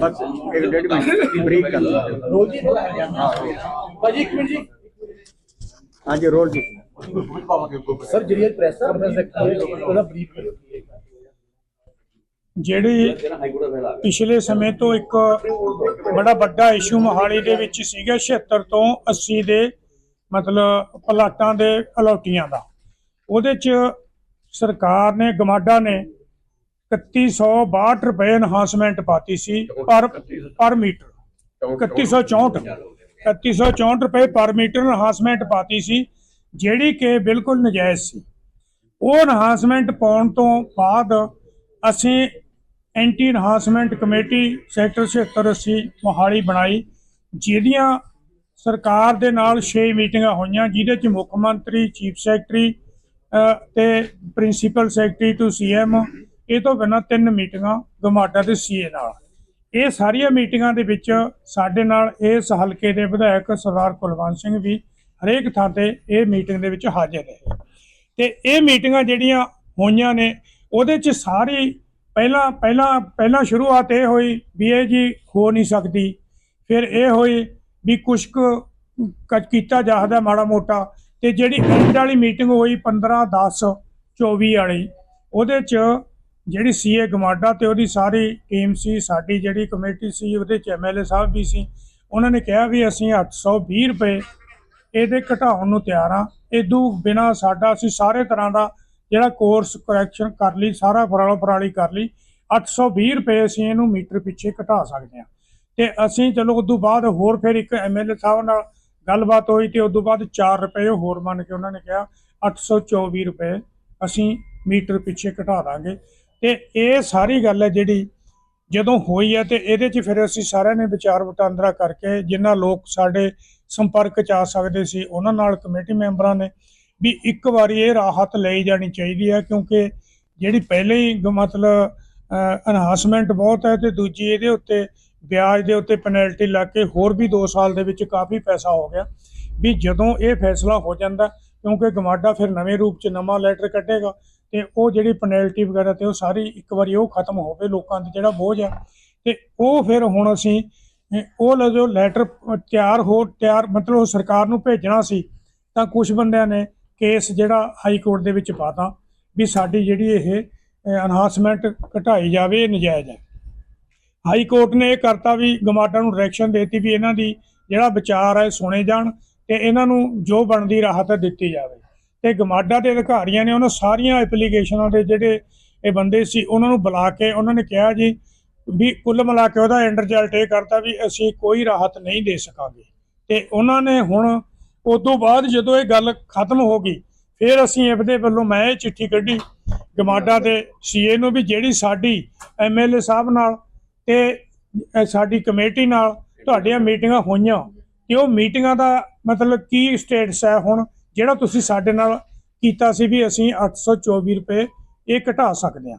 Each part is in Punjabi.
ਬਸ ਇੱਕ ਡੇਢ ਮਿੰਟ ਬਰੀਕ ਕਰ ਲਓ। ਰੋਲ ਜੀ ਭਾਜੀ ਇੱਕ ਮਿੰਟ ਜੀ। ਹਾਂਜੀ ਰੋਲ ਜੀ। ਸਰ ਜਿਹੜੀ ਪ੍ਰੈਸ ਕਾਨਫਰੰਸ ਰੱਖੀ ਹੈ ਉਹਦਾ ਬਰੀਫ ਕਰੋ ਜਿਹੜੀ ਪਿਛਲੇ ਸਮੇਂ ਤੋਂ ਇੱਕ ਬੜਾ ਵੱਡਾ ਇਸ਼ੂ ਮੋਹਾਲੀ ਦੇ ਵਿੱਚ ਸੀਗਾ 76 ਤੋਂ 80 ਦੇ ਮਤਲਬ ਪਲਾਟਾਂ ਦੇ ਅਲੋਟੀਆਂ ਦਾ। ਉਹਦੇ ਚ ਸਰਕਾਰ ਨੇ ਗਮਾਡਾ ਨੇ 3162 ਰੁਪਏ ਐਨਹਾਂਸਮੈਂਟ ਪਾਤੀ ਸੀ ਪਰ ਪਰ ਮੀਟਰ। 3164 3164 ਰੁਪਏ ਪਰ ਮੀਟਰ ਐਨਹਾਂਸਮੈਂਟ ਪਾਤੀ ਸੀ ਜਿਹੜੀ ਕਿ ਬਿਲਕੁਲ ਨਜਾਇਜ਼ ਸੀ। ਉਹ ਐਨਹਾਂਸਮੈਂਟ ਪਾਉਣ ਤੋਂ ਬਾਅਦ ਅਸੀਂ anti enhancement committee sector 7680 Mohali ਬਣਾਈ ਜਿਹਦੀਆਂ ਸਰਕਾਰ ਦੇ ਨਾਲ 6 ਮੀਟਿੰਗਾਂ ਹੋਈਆਂ ਜਿਹਦੇ ਚ ਮੁੱਖ ਮੰਤਰੀ ਚੀਫ ਸੈਕਟਰੀ ਤੇ ਪ੍ਰਿੰਸੀਪਲ ਸੈਕਟਰੀ ਟੂ ਸੀਐਮ ਇਹ ਤੋਂ ਬਿਨਾਂ ਤਿੰਨ ਮੀਟਿੰਗਾਂ ਗਮਾਡਾ ਤੇ ਸੀਏ ਨਾਲ। ਇਹ ਸਾਰੀਆਂ ਮੀਟਿੰਗਾਂ ਦੇ ਵਿੱਚ ਸਾਡੇ ਨਾਲ ਇਸ ਹਲਕੇ ਦੇ ਵਿਧਾਇਕ ਸਰਦਾਰ ਕੁਲਵੰਤ ਸਿੰਘ ਵੀ ਹਰੇਕ ਥਾਂ ਤੇ ਇਹ ਮੀਟਿੰਗ ਦੇ ਵਿੱਚ ਹਾਜ਼ਰ ਰਹੇ। ਤੇ ਇਹ ਮੀਟਿੰਗਾਂ ਜਿਹੜੀਆਂ ਹੋਈਆਂ ਨੇ, ਉਹਦੇ ਚ ਸਾਰੀ ਪਹਿਲਾਂ ਪਹਿਲਾਂ ਪਹਿਲਾਂ ਸ਼ੁਰੂਆਤ ਇਹ ਹੋਈ ਵੀ ਇਹ ਜੀ ਹੋ ਨਹੀਂ ਸਕਦੀ। ਫਿਰ ਇਹ ਹੋਈ ਵੀ ਕੁਛ ਕੁ ਕ- ਕੀਤਾ ਜਾਹਦਾ ਮਾੜਾ ਮੋਟਾ ਤੇ ਜਿਹੜੀ ਐਂਡ ਵਾਲੀ ਮੀਟਿੰਗ ਹੋਈ 15 10 24 ਵਾਲੀ, ਉਹਦੇ ਚ ਜਿਹੜੀ ਸੀਏ ਗਮਾਡਾ ਤੇ ਉਹਦੀ ਸਾਰੀ ਟੀਮ ਸੀ, ਸਾਡੀ ਜਿਹੜੀ ਕਮੇਟੀ ਸੀ, ਉਹਦੇ ਚ ਐਮਐਲਏ ਸਾਹਿਬ ਵੀ ਸੀ। ਉਹਨਾਂ ਨੇ ਕਿਹਾ ਵੀ ਅਸੀਂ 820 ਰੁਪਏ ਇਹਦੇ ਘਟਾਉਣ ਨੂੰ ਤਿਆਰ ਆ ਇਦੋਂ ਬਿਨਾ ਸਾਡਾ ਅਸੀਂ ਸਾਰੇ ਤਰ੍ਹਾਂ ਦਾ ਜਿਹੜਾ ਕੋਰਸ ਕਰੈਕਸ਼ਨ ਕਰ ਲਈ, ਸਾਰਾ ਫਰਾਲੋ ਫਰਾਲੀ ਕਰ ਲਈ 820 ਰੁਪਏ ਅਸੀਂ ਇਹਨੂੰ ਮੀਟਰ ਪਿੱਛੇ ਘਟਾ ਸਕਦੇ ਹਾਂ। ਤੇ ਅਸੀਂ ਚਲੋ ਉਦੋਂ ਬਾਅਦ ਹੋਰ ਫਿਰ ਇੱਕ ਐਮਐਲਏ ਸਾਹਿਬ ਨਾਲ ਗੱਲਬਾਤ ਹੋਈ ਤੇ ਤੋਂ ਬਾਅਦ 4 ਰੁਪਏ ਹੋਰ ਮੰਨ ਕੇ ਉਹਨਾਂ ਨੇ ਕਿਹਾ 824 ਰੁਪਏ ਅਸੀਂ ਮੀਟਰ ਪਿੱਛੇ ਘਟਾ ਦਾਂਗੇ। ਤੇ ਇਹ ਸਾਰੀ ਗੱਲ ਹੈ ਜਿਹੜੀ ਜਦੋਂ ਹੋਈ ਹੈ ਤੇ ਇਹਦੇ 'ਚ ਫਿਰ ਅਸੀਂ ਸਾਰਿਆਂ ਨੇ ਵਿਚਾਰ ਵਟਾਂਦਰਾ ਕਰਕੇ ਜਿਨ੍ਹਾਂ ਲੋਕ ਸਾਡੇ ਸੰਪਰਕ 'ਚ ਆ ਸਕਦੇ ਸੀ, ਉਹਨਾਂ ਨਾਲ ਕਮੇਟੀ ਮੈਂਬਰਾਂ ਨੇ ਵੀ ਇੱਕ ਵਾਰੀ ਇਹ ਰਾਹਤ ਲਈ ਜਾਣੀ ਚਾਹੀਦੀ ਹੈ ਕਿਉਂਕਿ ਜਿਹੜੀ ਪਹਿਲੇ ਹੀ ਗ- ਮਤਲਬ ਅਨਹਾਂਸਮੈਂਟ ਬਹੁਤ ਹੈ ਤੇ ਦੂਜੀ ਇਹਦੇ ਉੱਤੇ ਵਿਆਜ ਦੇ ਉੱਤੇ ਪੈਨਲਟੀ ਲਾ ਕੇ ਹੋਰ ਵੀ 2 ਸਾਲ ਦੇ ਵਿੱਚ ਕਾਫੀ ਪੈਸਾ ਹੋ ਗਿਆ ਵੀ ਜਦੋਂ ਇਹ ਫੈਸਲਾ ਹੋ ਜਾਂਦਾ ਕਿਉਂਕਿ ਗਮਾਡਾ ਫਿਰ ਨਵੇਂ ਰੂਪ 'ਚ ਨਵਾਂ ਲੈਟਰ ਕੱਢੇਗਾ ਤੇ ਉਹ ਜਿਹੜੀ ਪੈਨਲਟੀ ਵਗੈਰਾ ਤੇ ਉਹ ਸਾਰੀ ਇੱਕ ਵਾਰੀ ਉਹ ਖਤਮ ਹੋਵੇ ਲੋਕਾਂ ਦਾ ਜਿਹੜਾ ਬੋਝ ਹੈ, ਤੇ ਉਹ ਫਿਰ ਹੁਣ ਅਸੀਂ ਉਹ ਲ- ਜੋ ਲੈਟਰ ਤਿਆਰ ਹੋ, ਤਿਆਰ ਮਤਲਬ ਉਹ ਸਰਕਾਰ ਨੂੰ ਭੇਜਣਾ ਸੀ, ਤਾਂ ਕੁਝ ਬੰਦਿਆਂ ਨੇ ਕੇਸ ਜਿਹੜਾ ਹਾਈ ਕੋਰਟ ਦੇ ਵਿੱਚ ਪਾਤਾ ਵੀ ਸਾਡੀ ਜਿਹੜੀ ਇਹ ਅਨਹਾਂਸਮੈਂਟ ਘਟਾਈ ਜਾਵੇ, ਇਹ ਨਜਾਇਜ਼ ਹੈ। ਹਾਈ ਕੋਰਟ ਨੇ ਇਹ ਕਰਤਾ ਵੀ ਗਮਾਡਾ ਨੂੰ ਡਾਇਰੈਕਸ਼ਨ ਦੇਤੀ ਵੀ ਇਹਨਾਂ ਦੀ ਜਿਹੜਾ ਵਿਚਾਰ ਹੈ ਸੁਣੇ ਜਾਣ ਤੇ ਇਹਨਾਂ ਨੂੰ ਜੋ ਬਣਦੀ ਰਾਹਤ ਦਿੱਤੀ ਜਾਵੇ। ਤੇ ਗਮਾਡਾ ਦੇ ਅਧਿਕਾਰੀਆਂ ਨੇ ਉਹਨਾਂ ਸਾਰੀਆਂ ਐਪਲੀਕੇਸ਼ਨਾਂ ਦੇ ਜਿਹੜੇ ਇਹ ਬੰਦੇ ਸੀ, ਉਹਨਾਂ ਨੂੰ ਬੁਲਾ ਕੇ ਉਹਨਾਂ ਨੇ ਕਿਹਾ ਜੀ ਵੀ ਕੁੱਲ ਮਿਲਾ ਕੇ ਉਹਦਾ ਐਂਡ ਰਿਜ਼ਲਟ ਇਹ ਕਰਤਾ ਵੀ ਅਸੀਂ ਕੋਈ ਰਾਹਤ ਨਹੀਂ ਦੇ ਸਕਾਂਗੇ। ਤੇ ਉਹਨਾਂ ਨੇ ਹੁਣ ਉਸ ਤੋਂ ਬਾਅਦ ਜਦੋਂ ਇਹ ਗੱਲ ਖਤਮ ਹੋ ਗਈ, ਫਿਰ ਅਸੀਂ ਇਹਦੇ ਵੱਲੋਂ ਮੈਂ ਇਹ ਚਿੱਠੀ ਕੱਢੀ ਗਮਾਡਾ ਦੇ ਸੀਏ ਨੂੰ ਵੀ ਜਿਹੜੀ ਸਾਡੀ ਐਮਐਲਏ ਸਾਹਿਬ ਨਾਲ ਤੇ ਸਾਡੀ ਕਮੇਟੀ ਨਾਲ ਤੁਹਾਡੀਆਂ ਮੀਟਿੰਗਾਂ ਹੋਈਆਂ। ਤੇ ਉਹ ਮੀਟਿੰਗਾਂ ਦਾ ਮਤਲਬ ਕੀ ਸਟੇਟਸ ਹੈ ਹੁਣ? ਜਿਹੜਾ ਤੁਸੀਂ ਸਾਡੇ ਨਾਲ ਕੀਤਾ ਸੀ ਵੀ ਅਸੀਂ 824 ਰੁਪਏ ਇਹ ਘਟਾ ਸਕਦੇ ਹਾਂ।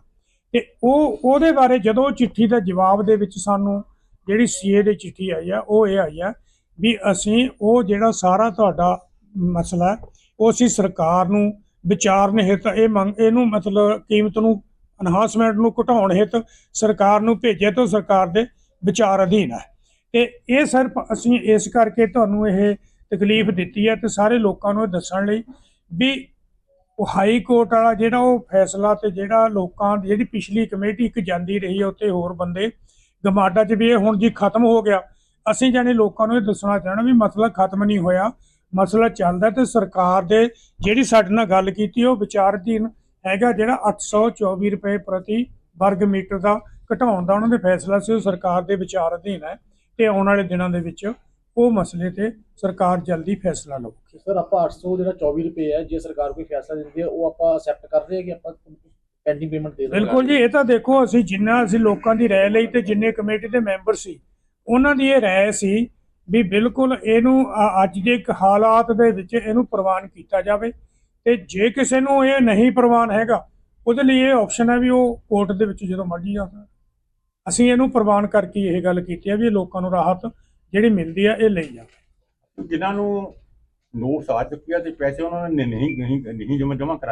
ਤੇ ਉਹ, ਉਹਦੇ ਬਾਰੇ ਜਦੋਂ ਚਿੱਠੀ ਦਾ ਜਵਾਬ ਦੇ ਵਿੱਚ ਸਾਨੂੰ ਜਿਹੜੀ ਸੀਏ ਦੀ ਚਿੱਠੀ ਆਈ ਆ, ਉਹ ਇਹ ਆਈ ਆ ਵੀ ਅਸੀਂ ਉਹ ਜਿਹੜਾ ਸਾਰਾ ਤੁਹਾਡਾ ਮਸਲਾ ਉਹ ਅਸੀਂ ਸਰਕਾਰ ਨੂੰ ਵਿਚਾਰਨ ਹਿੱਤ ਇਹ ਮੰਗ, ਇਹਨੂੰ ਮਤਲਬ ਕੀਮਤ ਨੂੰ ਅਨਹਾਂਸਮੈਂਟ ਨੂੰ ਘਟਾਉਣ ਹਿੱਤ ਸਰਕਾਰ ਨੂੰ ਭੇਜਿਆ ਤੋਂ ਸਰਕਾਰ ਦੇ ਵਿਚਾਰ ਅਧੀਨ ਹੈ। ਤੇ ਇਹ ਸਿਰਫ ਅਸੀਂ ਇਸ ਕਰਕੇ ਤੁਹਾਨੂੰ ਇਹ ਤਕਲੀਫ ਦਿੱਤੀ ਹੈ ਤੇ ਸਾਰੇ ਲੋਕਾਂ ਨੂੰ ਇਹ ਦੱਸਣ ਲਈ ਵੀ ਉਹ ਹਾਈ ਕੋਰਟ ਵਾਲਾ ਜਿਹੜਾ ਉਹ ਫੈਸਲਾ ਤੇ ਜਿਹੜਾ ਲੋਕਾਂ ਦੀ ਜਿਹੜੀ ਪਿਛਲੀ ਕਮੇਟੀ ਇੱਕ ਜਾਂਦੀ ਰਹੀ ਹੈ ਉੱਤੇ ਹੋਰ ਬੰਦੇ, ਗਮਾਡਾ 'ਚ ਵੀ ਇਹ ਹੁਣ ਜੀ ਖਤਮ ਹੋ ਗਿਆ। ਅਸੀਂ ਜਾਨੀ ਲੋਕਾਂ ਨੂੰ ਇਹ ਦੱਸਣਾ ਚਾਹਣਾ ਵੀ ਮਸਲਾ ਖਤਮ ਨਹੀਂ ਹੋਇਆ, ਮਸਲਾ ਚੱਲਦਾ ਤੇ ਸਰਕਾਰ ਦੇ ਜਿਹੜੀ ਸਾਡੇ ਨਾਲ ਗੱਲ ਕੀਤੀ ਉਹ ਵਿਚਾਰਧੀਨ ਹੈਗਾ ਜਿਹੜਾ 824 ਰੁਪਏ ਪ੍ਰਤੀ ਵਰਗ ਮੀਟਰ ਦਾ ਘਟਾਉਣ ਦਾ ਉਹਨਾਂ ਦੇ ਫੈਸਲਾ ਸੀ, ਉਹ ਸਰਕਾਰ ਦੇ ਵਿਚਾਰ ਅਧੀਨ ਹੈ ਤੇ ਆਉਣ ਵਾਲੇ ਦਿਨਾਂ ਦੇ ਵਿੱਚ। ਉਹ ਮਸਲੇ ਤੇ ਸਰਕਾਰ ਜਲਦੀ ਫੈਸਲਾ ਲਊਗੀ ਸਰ ਆਪਾਂ 800 ਜਿਹੜਾ 24 ਰੁਪਏ ਹੈ ਜੇ ਸਰਕਾਰ ਕੋਈ ਫੈਸਲਾ ਦਿੰਦੀ ਹੈ ਉਹ ਆਪਾਂ ਅਸੈਪਟ ਕਰ ਰਹੇ ਹਾਂ ਕਿ ਆਪਾਂ ਪੈਂਡਿੰਗ ਪੇਮੈਂਟ ਦੇ ਦਿੰਦੇ ਬਿਲਕੁਲ ਜੀ ਇਹ ਤਾਂ ਦੇਖੋ ਅਸੀਂ ਜਿੰਨਾ ਅਸੀਂ ਲੋਕਾਂ ਦੀ ਰਾਏ ਲਈ ਤੇ ਜਿੰਨੇ ਕਮੇਟੀ ਦੇ ਮੈਂਬਰ ਸੀ ਉਹਨਾਂ ਦੀ ਇਹ ਰਾਏ ਸੀ ਵੀ ਬਿਲਕੁਲ ਇਹਨੂੰ ਅੱਜ ਦੇ ਇੱਕ ਹਾਲਾਤ ਦੇ ਵਿੱਚ ਇਹਨੂੰ ਪ੍ਰਵਾਨ ਕੀਤਾ ਜਾਵੇ ਤੇ ਜੇ ਕਿਸੇ ਨੂੰ ਇਹ ਨਹੀਂ ਪ੍ਰਵਾਨ ਹੈਗਾ ਉਹਦੇ ਲਈ ਇਹ ਆਪਸ਼ਨ ਹੈ ਵੀ ਉਹ ਕੋਰਟ ਦੇ ਵਿੱਚ ਜਦੋਂ ਮਰਜ਼ੀ ਜਾ ਸਕਦਾ। ਅਸੀਂ ਇਹਨੂੰ ਪ੍ਰਵਾਨ ਕਰਕੇ ਇਹ ਗੱਲ ਕੀਤੀ ਹੈ ਵੀ ਲੋਕਾਂ ਨੂੰ ਰਾਹਤ ਜਿਹੜੀ ਮਿਲਦੀ ਆ, ਇਹ ਲਈ ਜਾਵੇ ਜਿਨ੍ਹਾਂ ਨੂੰ ਨੋਟਸ ਆ ਚੁੱਕੇ ਆ ਤੇ ਪੈਸੇ ਉਹਨਾਂ ਨੇ ਨਹੀਂ ਨਹੀਂ ਨਹੀਂ ਜਮ੍ਹਾਂ ਜਮ੍ਹਾਂ ਕਰਾਏ।